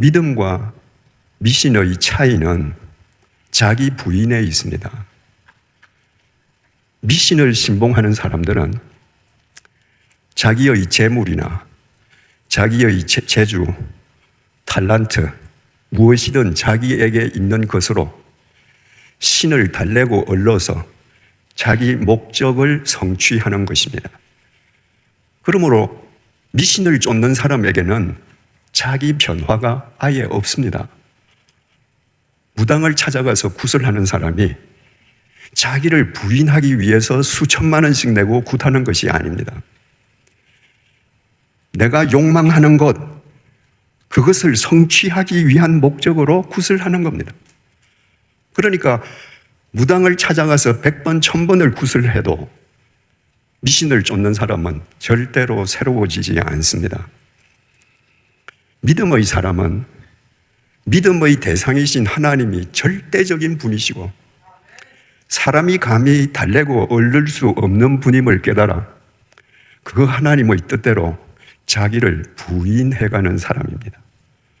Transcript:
믿음과 미신의 차이는 자기 부인에 있습니다. 미신을 신봉하는 사람들은 자기의 재물이나 자기의 재- 재주, 탈란트, 무엇이든 자기에게 있는 것으로 신을 달래고 얼러서 자기 목적을 성취하는 것입니다. 그러므로 미신을 쫓는 사람에게는 자기 변화가 아예 없습니다. 무당을 찾아가서 구슬하는 사람이 자기를 부인하기 위해서 수천만 원씩 내고 굿하는 것이 아닙니다. 내가 욕망하는 것, 그것을 성취하기 위한 목적으로 구슬하는 겁니다. 그러니까 무당을 찾아가서 100번, 1000번을 구슬해도 미신을 쫓는 사람은 절대로 새로워지지 않습니다. 믿음의 사람은 믿음의 대상이신 하나님이 절대적인 분이시고 사람이 감히 달래고 얻을 수 없는 분임을 깨달아 그 하나님의 뜻대로 자기를 부인해가는 사람입니다.